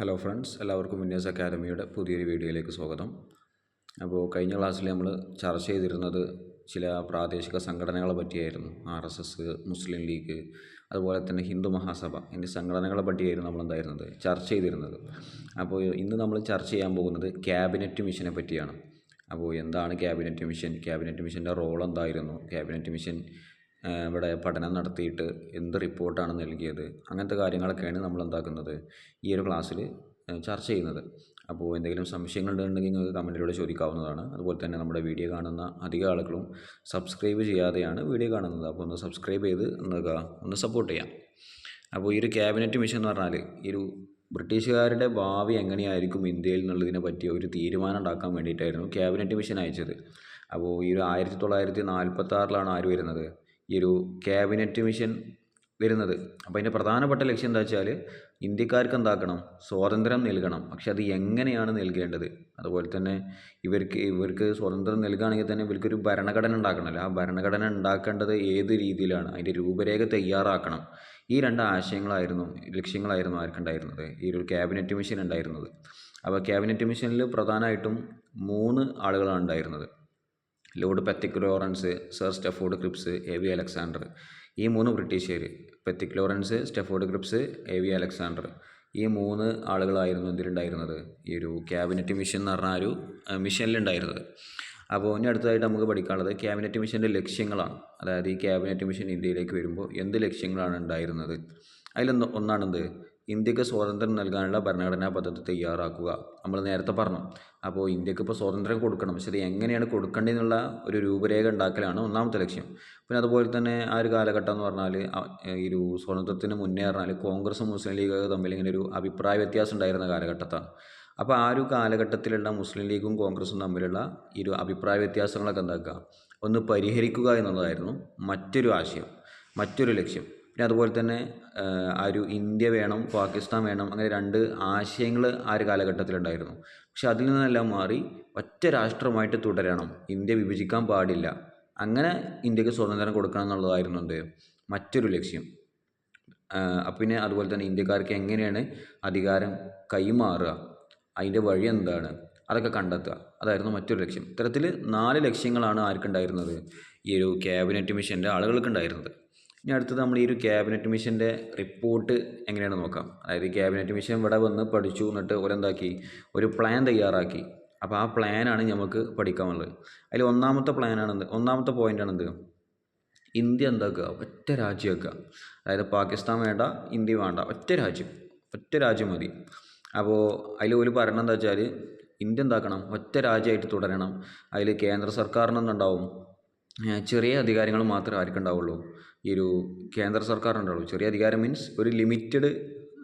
Hello friends എല്ലാവർക്കും വിന്യാസ് അക്കാദമിയുടെ പുതിയൊരു വീഡിയോയിലേക്ക് സ്വാഗതം. അപ്പോൾ കഴിഞ്ഞ ക്ലാസ്സിൽ നമ്മൾ ചർച്ച ചെയ്തിരുന്നത് ചില പ്രാദേശിക സംഘടനകളെ പറ്റിയായിരുന്നു. R S S Muslim League അതുപോലെ തന്നെ ഹിന്ദു മഹാസഭ എന്നീ സംഘടനകളെ പറ്റിയായിരുന്നു നമ്മൾ എന്തായിരുന്നത്? ചർച്ച ചെയ്തിരുന്നത്. അപ്പോൾ ഇന്ന് നമ്മൾ ചർച്ച ചെയ്യാൻ പോകുന്നത് ക്യാബിനറ്റ് മിഷനെ പറ്റിയാണ്. അപ്പോൾ എന്താണ് ക്യാബിനറ്റ് മിഷൻ ക്യാബിനറ്റ് മിഷന്റെ റോൾ എന്തായിരുന്നു? ക്യാബിനറ്റ് മിഷൻ ഇവിടെ പഠനം നടത്തിയിട്ട് എന്ത് റിപ്പോർട്ടാണ് നൽകിയത് അങ്ങനത്തെ കാര്യങ്ങളൊക്കെയാണ് നമ്മൾ എന്താക്കുന്നത് ഈ ഒരു ക്ലാസ്സിൽ ചർച്ച ചെയ്യുന്നത്. അപ്പോൾ എന്തെങ്കിലും സംശയങ്ങൾ ഉണ്ടെങ്കിൽ നിങ്ങൾക്ക് കമന്റിലൂടെ ചോദിക്കാവുന്നതാണ്. അതുപോലെ തന്നെ നമ്മുടെ വീഡിയോ കാണുന്ന അധിക ആളുകളും സബ്സ്ക്രൈബ് ചെയ്യാതെയാണ് വീഡിയോ കാണുന്നത്. അപ്പോൾ ഒന്ന് സബ്സ്ക്രൈബ് ചെയ്ത് എന്താക്കുക ഒന്ന് സപ്പോർട്ട് ചെയ്യാം. അപ്പോൾ ഈ ഒരു ക്യാബിനറ്റ് മിഷൻ എന്ന് പറഞ്ഞാൽ ഈ ഒരു ബ്രിട്ടീഷുകാരുടെ ഭാവി എങ്ങനെയായിരിക്കും ഇന്ത്യയിൽ എന്നുള്ളതിനെ പറ്റിയ ഒരു തീരുമാനം ഉണ്ടാക്കാൻ വേണ്ടിയിട്ടായിരുന്നു ക്യാബിനറ്റ് മിഷൻ അയച്ചത്. അപ്പോൾ ഈ ഒരു ആയിരത്തി തൊള്ളായിരത്തി നാൽപ്പത്തി ആറിലാണ് ആര് വരുന്നത്? ഈ ഒരു ക്യാബിനറ്റ് മിഷൻ വരുന്നത്. അപ്പോൾ അതിന്റെ പ്രധാനപ്പെട്ട ലക്ഷ്യം എന്താ വെച്ചാൽ ഇന്ത്യക്കാർക്ക് എന്താക്കണം? സ്വാതന്ത്ര്യം നൽകണം. പക്ഷെ അത് എങ്ങനെയാണ് നൽകേണ്ടത്? അതുപോലെ തന്നെ ഇവർക്ക് ഇവർക്ക് സ്വാതന്ത്ര്യം നൽകുകയാണെങ്കിൽ തന്നെ ഇവർക്കൊരു ഭരണഘടന ഉണ്ടാക്കണമല്ലോ. ആ ഭരണഘടന ഉണ്ടാക്കേണ്ടത് ഏത് രീതിയിലാണ്? അതിന്റെ രൂപരേഖ തയ്യാറാക്കണം. ഈ രണ്ട് ആശയങ്ങളായിരുന്നു ലക്ഷ്യങ്ങളായിരുന്നു ആർക്കുണ്ടായിരുന്നത്. ഈ ഒരു ക്യാബിനറ്റ് മിഷൻ ഉണ്ടായിരുന്നത്. അപ്പോൾ ക്യാബിനറ്റ് മിഷനിൽ പ്രധാനമായിട്ടും മൂന്ന് ആളുകളാണ് ഉണ്ടായിരുന്നത്. Lord Pethick Lawrence Sir Stafford Cripps A V Alexander. ഈ മൂന്ന് ബ്രിട്ടീഷുകാർ Pethick Lawrence Stafford Cripps A V Alexander. ഈ മൂന്ന് ആളുകളായിരുന്നു എന്തിലുണ്ടായിരുന്നത്? ഈ ഒരു ക്യാബിനറ്റ് മിഷൻ എന്ന് പറഞ്ഞ ഒരു മിഷനിലുണ്ടായിരുന്നത്. അപ്പോൾ ഇനി അടുത്തതായിട്ട് നമുക്ക് പഠിക്കാനുള്ളത് ക്യാബിനറ്റ് മിഷന്റെ ലക്ഷ്യങ്ങളാണ്. അതായത് ഈ ക്യാബിനറ്റ് മിഷൻ ഇന്ത്യയിലേക്ക് വരുമ്പോൾ എന്ത് ലക്ഷ്യങ്ങളാണ് ഉണ്ടായിരുന്നത്? അതിലൊന്ന് ഒന്നാണെന്ത്? ഇന്ത്യയ്ക്ക് സ്വാതന്ത്ര്യം നൽകാനുള്ള ഭരണഘടനാ പദ്ധതി തയ്യാറാക്കുക. നമ്മൾ നേരത്തെ പറഞ്ഞു. അപ്പോൾ ഇന്ത്യയ്ക്ക് ഇപ്പോൾ സ്വാതന്ത്ര്യം കൊടുക്കണം. ശരി എങ്ങനെയാണ് കൊടുക്കേണ്ടതെന്നുള്ള ഒരു രൂപരേഖ ഉണ്ടാക്കലാണ് ഒന്നാമത്തെ ലക്ഷ്യം. പിന്നെ അതുപോലെ തന്നെ ആ ഒരു കാലഘട്ടം എന്ന് പറഞ്ഞാൽ ഈ ഒരു സ്വാതന്ത്ര്യത്തിന് മുന്നേ പറഞ്ഞാൽ കോൺഗ്രസ് മുസ്ലിം ലീഗ് തമ്മിൽ ഇങ്ങനെ ഒരു അഭിപ്രായ വ്യത്യാസം ഉണ്ടായിരുന്ന കാലഘട്ടത്താണ്. അപ്പോൾ ആ ഒരു കാലഘട്ടത്തിലുള്ള മുസ്ലിം ലീഗും കോൺഗ്രസും തമ്മിലുള്ള ഈ ഒരു അഭിപ്രായ വ്യത്യാസങ്ങളൊക്കെ എന്താക്കുക? ഒന്ന് പരിഹരിക്കുക എന്നുള്ളതായിരുന്നു മറ്റൊരു ആശയം മറ്റൊരു ലക്ഷ്യം. പിന്നെ അതുപോലെ തന്നെ ആ, ഒരു ഇന്ത്യ വേണം പാകിസ്ഥാൻ വേണം അങ്ങനെ രണ്ട് ആശയങ്ങൾ ആ ഒരു കാലഘട്ടത്തിലുണ്ടായിരുന്നു. പക്ഷെ അതിൽ നിന്നെല്ലാം മാറി ഒറ്റ രാഷ്ട്രമായിട്ട് തുടരണം ഇന്ത്യ വിഭജിക്കാൻ പാടില്ല അങ്ങനെ ഇന്ത്യയ്ക്ക് സ്വാതന്ത്ര്യം കൊടുക്കണം എന്നുള്ളതായിരുന്നു എന്ത്? മറ്റൊരു ലക്ഷ്യം. പിന്നെ അതുപോലെ തന്നെ ഇന്ത്യക്കാർക്ക് എങ്ങനെയാണ് അധികാരം കൈമാറുക അതിന്റെ വഴി എന്താണ് അതൊക്കെ കണ്ടെത്തുക അതായിരുന്നു മറ്റൊരു ലക്ഷ്യം. ഇത്തരത്തിൽ നാല് ലക്ഷ്യങ്ങളാണ് ആർക്കുണ്ടായിരുന്നത്. ഈ ഒരു ക്യാബിനറ്റ് മിഷന്റെ ആളുകൾക്കുണ്ടായിരുന്നത്. ഇനി അടുത്തത് നമ്മൾ ഈ ഒരു ക്യാബിനറ്റ് മിഷന്റെ റിപ്പോർട്ട് എങ്ങനെയാണ് നോക്കാം? അതായത് ക്യാബിനറ്റ് മിഷൻ ഇവിടെ വന്ന് പഠിച്ചു എന്നിട്ട് ഓരെന്താക്കി ഒരു പ്ലാൻ തയ്യാറാക്കി. അപ്പോൾ ആ പ്ലാനാണ് നമുക്ക് പഠിക്കാനുള്ളത്. അതിൽ ഒന്നാമത്തെ പ്ലാനാണെന്ത് ഒന്നാമത്തെ പോയിന്റാണെന്ത് ഇന്ത്യ എന്താക്കുക ഒറ്റ രാജ്യമാക്കുക അതായത് പാകിസ്ഥാൻ വേണ്ട ഇന്ത്യ വേണ്ട. ഒറ്റ രാജ്യം. ഒറ്റ രാജ്യം മതി. അപ്പോൾ അതിൽ ഒരു ഭരണം എന്താ വെച്ചാൽ ഇന്ത്യ എന്താക്കണം? ഒറ്റ രാജ്യമായിട്ട് തുടരണം. അതിൽ കേന്ദ്ര സർക്കാരിനൊന്നുണ്ടാവും ചെറിയ അധികാരങ്ങൾ മാത്രമേ ആർക്കുണ്ടാവുള്ളൂ. ഈ ഒരു കേന്ദ്ര സർക്കാരിനുണ്ടാവുള്ളൂ. ചെറിയ അധികാരം മീൻസ് ഒരു ലിമിറ്റഡ്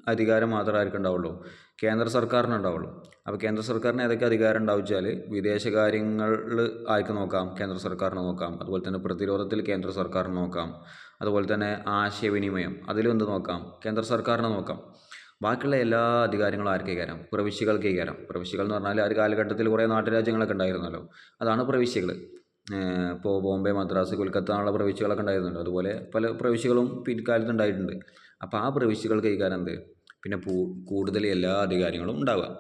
അധികാരം മാത്രമേ ആർക്കുണ്ടാവുള്ളൂ. കേന്ദ്ര സർക്കാരിനുണ്ടാവുള്ളൂ. അപ്പോൾ കേന്ദ്ര സർക്കാരിന് ഏതൊക്കെ അധികാരം ഉണ്ടാവും വെച്ചാൽ വിദേശകാര്യങ്ങളിൽ ആർക്ക് നോക്കാം? കേന്ദ്ര സർക്കാരിന് നോക്കാം. അതുപോലെ തന്നെ പ്രതിരോധത്തിൽ കേന്ദ്ര സർക്കാരിന് നോക്കാം. അതുപോലെ തന്നെ ആശയവിനിമയം. അതിലും എന്ത് നോക്കാം? കേന്ദ്ര സർക്കാരിനെ നോക്കാം. ബാക്കിയുള്ള എല്ലാ അധികാരങ്ങളും ആർക്ക് കൈകാരം പ്രവിശ്യകൾക്ക് കൈകാരം പ്രവിശ്യകൾ എന്ന് പറഞ്ഞാൽ ആ ഒരു കാലഘട്ടത്തിൽ കുറേ നാട്ടുരാജ്യങ്ങളൊക്കെ ഉണ്ടായിരുന്നല്ലോ. അതാണ് പ്രവിശ്യകൾ ഇപ്പോൾ ബോംബെ മദ്രാസ് കൊൽക്കത്ത എന്നുള്ള പ്രവിശ്യകളൊക്കെ ഉണ്ടായിരുന്നുണ്ട്. അതുപോലെ പല പ്രവിശ്യകളും പിൽക്കാലത്ത് ഉണ്ടായിട്ടുണ്ട്. അപ്പോൾ ആ പ്രവിശ്യകൾക്ക് കൈകാര്യം എന്ത്? പിന്നെ കൂടുതൽ എല്ലാ അധികാരങ്ങളും ഉണ്ടാവുക.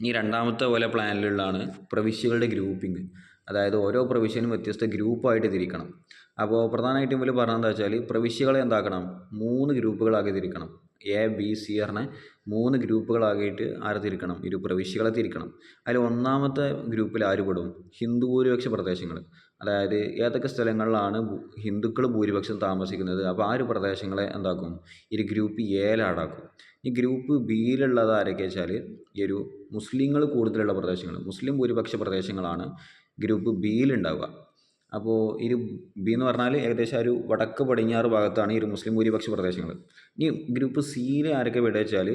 ഇനി രണ്ടാമത്തെ പോലെ പ്ലാനിലുള്ളതാണ് പ്രവിശ്യകളുടെ ഗ്രൂപ്പിംഗ്. അതായത് ഓരോ പ്രവിശ്യനും വ്യത്യസ്ത ഗ്രൂപ്പായിട്ട് തിരിക്കണം. അപ്പോൾ പ്രധാനമായിട്ടും ഇവർ പറഞ്ഞതെന്താ വെച്ചാൽ പ്രവിശ്യകളെ എന്താക്കണം? മൂന്ന് ഗ്രൂപ്പുകളാക്കി തിരിക്കണം. എ ബി സി പറഞ്ഞ മൂന്ന് ഗ്രൂപ്പുകളാക്കിയിട്ട് ആരെ തിരിക്കണം? ഇരു പ്രവിശ്യകളെ തിരിക്കണം. അതിൽ ഒന്നാമത്തെ ഗ്രൂപ്പിൽ ആര് പെടും? ഹിന്ദു ഭൂരിപക്ഷ പ്രദേശങ്ങൾ. അതായത് ഏതൊക്കെ സ്ഥലങ്ങളിലാണ് ഹിന്ദുക്കൾ ഭൂരിപക്ഷം താമസിക്കുന്നത്? അപ്പോൾ ആ ഒരു പ്രദേശങ്ങളെ എന്താക്കും? ഒരു ഗ്രൂപ്പ് എയിലാടാക്കും ഈ ഗ്രൂപ്പ് ബിയിലുള്ളത് ആരൊക്കെ വെച്ചാൽ ഈ ഒരു മുസ്ലിങ്ങൾ കൂടുതലുള്ള പ്രദേശങ്ങൾ മുസ്ലിം ഭൂരിപക്ഷ പ്രദേശങ്ങളാണ് ഗ്രൂപ്പ് ബിയിലുണ്ടാവുക അപ്പോൾ ഈ ബി എന്ന് പറഞ്ഞാൽ ഏകദേശം ഒരു വടക്ക് പടിഞ്ഞാറ് ഭാഗത്താണ് ഈ ഒരു മുസ്ലിം ഭൂരിപക്ഷ പ്രദേശങ്ങൾ ഇനി ഗ്രൂപ്പ് സിയിൽ ആരൊക്കെ വിടുക വെച്ചാൽ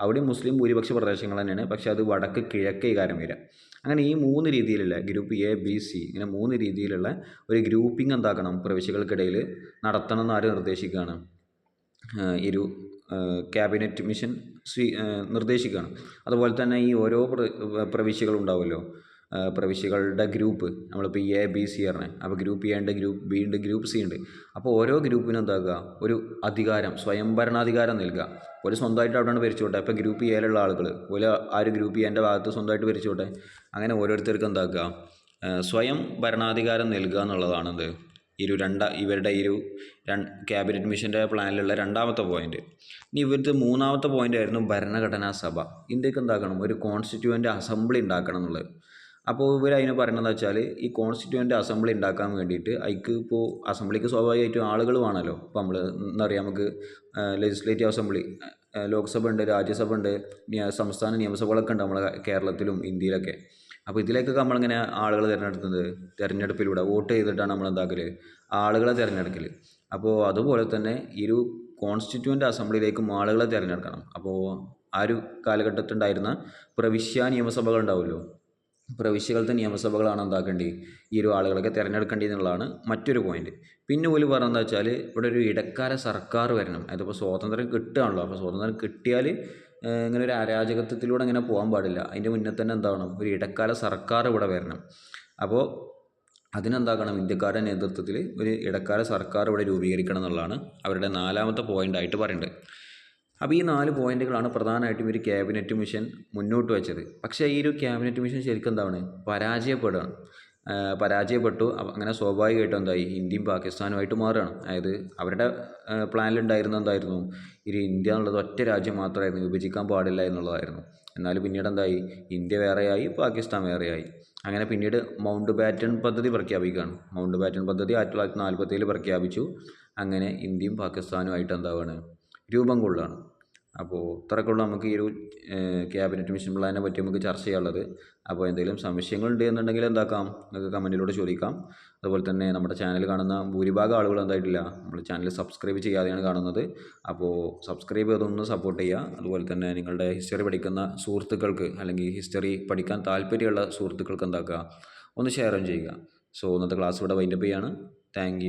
അവിടെ മുസ്ലിം ഭൂരിപക്ഷ പ്രദേശങ്ങൾ തന്നെയാണ്. പക്ഷേ അത് വടക്ക് കിഴക്കേ കാരം വരിക അങ്ങനെ ഈ മൂന്ന് രീതിയിലുള്ള ഗ്രൂപ്പ് എ ബി സി ഇങ്ങനെ മൂന്ന് രീതിയിലുള്ള ഒരു ഗ്രൂപ്പിംഗ് എന്താക്കണം പ്രവിശ്യകൾക്കിടയിൽ നടത്തണം എന്ന് ആര് നിർദ്ദേശിക്കുകയാണ് ഇരു ക്യാബിനറ്റ് മിഷൻ സ്വീ നിർദ്ദേശിക്കുകയാണ് അതുപോലെ തന്നെ ഈ ഓരോ പ്ര പ്രവിശ്യകളും ഉണ്ടാവുമല്ലോ ആ, പ്രവിശ്യകളുടെ ഗ്രൂപ്പ്. നമ്മളിപ്പോൾ എ ബി സി പറഞ്ഞത് അപ്പോൾ ഗ്രൂപ്പ് എ ഉണ്ട് ഗ്രൂപ്പ് ബി ഉണ്ട് ഗ്രൂപ്പ് സി ഉണ്ട്. അപ്പോൾ ഓരോ ഗ്രൂപ്പിനും എന്താക്കുക ഒരു അധികാരം സ്വയം ഭരണാധികാരം നൽകുക. ഒരു സ്വന്തമായിട്ട് അവിടെയാണ് ഭരിച്ചോട്ടെ അപ്പോൾ ഗ്രൂപ്പ് എയിലുള്ള ആളുകൾ ഒരു ആ ഒരു ഗ്രൂപ്പ് എന്റെ ഭാഗത്ത് സ്വന്തമായിട്ട് ഭരിച്ചോട്ടെ അങ്ങനെ ഓരോരുത്തർക്കും എന്താക്കുക സ്വയം ഭരണാധികാരം നൽകുക എന്നുള്ളതാണ് എന്ത്? ഒരു രണ്ട ഇവരുടെ ഒരു രണ്ട് ക്യാബിനറ്റ് മിഷന്റെ പ്ലാനിലുള്ള രണ്ടാമത്തെ പോയിന്റ് ഇനി ഇവരുടെ മൂന്നാമത്തെ പോയിന്റ് ആയിരുന്നു ഭരണഘടനാ സഭ. ഇന്ത്യയ്ക്ക് എന്താക്കണം? ഒരു കോൺസ്റ്റിറ്റ്യൂവന്റ് അസംബ്ലി ഉണ്ടാക്കണം എന്നുള്ളത്. അപ്പോൾ ഇവർ അതിന് പറയണതെന്ന് വെച്ചാൽ ഈ കോൺസ്റ്റിറ്റ്യൂവന്റ് അസംബ്ലി ഉണ്ടാക്കാൻ വേണ്ടിയിട്ട് അതിക്ക് ഇപ്പോൾ അസംബ്ലിക്ക് സ്വാഭാവികമായിട്ടും ആളുകൾ വേണമല്ലോ ഇപ്പോൾ നമ്മൾ എന്താ പറയുക നമുക്ക് ലെജിസ്ലേറ്റീവ് അസംബ്ലി ലോക്സഭ ഉണ്ട് രാജ്യസഭ ഉണ്ട് സംസ്ഥാന നിയമസഭകളൊക്കെ ഉണ്ട് നമ്മളെ കേരളത്തിലും ഇന്ത്യയിലൊക്കെ. അപ്പോൾ ഇതിലേക്കൊക്കെ നമ്മളിങ്ങനെ ആളുകൾ തിരഞ്ഞെടുക്കുന്നത് തിരഞ്ഞെടുപ്പിലൂടെ വോട്ട് ചെയ്തിട്ടാണ് നമ്മൾ എന്താക്കൽ ആളുകളെ തിരഞ്ഞെടുക്കൽ അപ്പോൾ അതുപോലെ തന്നെ ഈ ഒരു കോൺസ്റ്റിറ്റ്യൂവന്റ് അസംബ്ലിയിലേക്കും ആളുകളെ തിരഞ്ഞെടുക്കണം. അപ്പോൾ ആ ഒരു കാലഘട്ടത്തിൽ ഉണ്ടായിരുന്ന പ്രവിശ്യ നിയമസഭകൾ ഉണ്ടാവുമല്ലോ പ്രവിശ്യകളത്തെ നിയമസഭകളാണ് എന്താക്കേണ്ടത്? ഈ ഒരു ആളുകളൊക്കെ തിരഞ്ഞെടുക്കേണ്ടി എന്നുള്ളതാണ് മറ്റൊരു പോയിന്റ് പിന്നെ ഒരു പറഞ്ഞതെന്ന് വെച്ചാൽ ഇവിടെ ഒരു ഇടക്കാല സർക്കാർ വരണം. അതിപ്പോൾ സ്വാതന്ത്ര്യം കിട്ടുകയാണല്ലോ. അപ്പോൾ സ്വാതന്ത്ര്യം കിട്ടിയാൽ ഇങ്ങനെ ഒരു അരാജകത്വത്തിലൂടെ അങ്ങനെ പോകാൻ പാടില്ല. അതിന്റെ മുന്നേ തന്നെ എന്താണ് ഒരു ഇടക്കാല സർക്കാർ ഇവിടെ വരണം. അപ്പോൾ അതിനെന്താക്കണം? ഇന്ത്യക്കാരുടെ നേതൃത്വത്തിൽ ഒരു ഇടക്കാല സർക്കാർ ഇവിടെ രൂപീകരിക്കണം എന്നുള്ളതാണ് അവരുടെ നാലാമത്തെ പോയിന്റായിട്ട് പറയുന്നത്. അപ്പോൾ ഈ നാല് പോയിന്റുകളാണ് പ്രധാനമായിട്ടും ഒരു ക്യാബിനറ്റ് മിഷൻ മുന്നോട്ട് വെച്ചത്. പക്ഷേ ഈ ഒരു ക്യാബിനറ്റ് മിഷൻ ശരിക്കും എന്താണ്? പരാജയപ്പെടുകയാണ്. പരാജയപ്പെട്ടു. അങ്ങനെ സ്വാഭാവികമായിട്ടും എന്തായി? ഇന്ത്യയും പാകിസ്ഥാനുമായിട്ട് മാറുകയാണ്. അതായത് അവരുടെ പ്ലാനിലുണ്ടായിരുന്ന എന്തായിരുന്നു? ഒരു ഇന്ത്യ എന്നുള്ളത് ഒറ്റ രാജ്യം മാത്രമായിരുന്നു. വിഭജിക്കാൻ പാടില്ല എന്നുള്ളതായിരുന്നു. എന്നാൽ പിന്നീട് എന്തായി? ഇന്ത്യ വേറെയായി പാകിസ്ഥാൻ വേറെയായി. അങ്ങനെ പിന്നീട് മൗണ്ട് ബാറ്റൺ പദ്ധതി പ്രഖ്യാപിക്കുകയാണ്. മൗണ്ട് ബാറ്റൺ പദ്ധതി ആയിരത്തി തൊള്ളായിരത്തി നാൽപ്പത്തേഴിൽ പ്രഖ്യാപിച്ചു. അങ്ങനെ ഇന്ത്യയും പാകിസ്ഥാനുമായിട്ട് എന്താവാണ്? രൂപം കൊള്ളുകയാണ്. അപ്പോൾ ഇത്രയൊക്കെയുള്ള നമുക്ക് ഈ ഒരു ക്യാബിനറ്റ് മിഷൻ പ്ലാനിനെ പറ്റി നമുക്ക് ചർച്ച ചെയ്യാനുള്ളത്. അപ്പോൾ എന്തെങ്കിലും സംശയങ്ങളുണ്ട് എന്നുണ്ടെങ്കിൽ എന്താക്കാം? നിങ്ങൾക്ക് കമന്റിലൂടെ ചോദിക്കാം. അതുപോലെ തന്നെ നമ്മുടെ ചാനൽ കാണുന്ന ഭൂരിഭാഗം ആളുകൾ എന്തായിട്ടില്ല. നമ്മുടെ ചാനൽ സബ്സ്ക്രൈബ് ചെയ്യാതെയാണ് കാണുന്നത്. അപ്പോൾ സബ്സ്ക്രൈബ് ചെയ്തൊന്ന് സപ്പോർട്ട് ചെയ്യുക. അതുപോലെ തന്നെ നിങ്ങളുടെ ഹിസ്റ്ററി പഠിക്കുന്ന സുഹൃത്തുക്കൾക്ക് അല്ലെങ്കിൽ ഹിസ്റ്ററി പഠിക്കാൻ താല്പര്യമുള്ള സുഹൃത്തുക്കൾക്ക് എന്താക്കുക? ഒന്ന് ഷെയറും ചെയ്യുക. സോ ഇന്നത്തെ ക്ലാസ് ഇവിടെ വൈൻഡപ്പ് ചെയ്യാണ്. താങ്ക്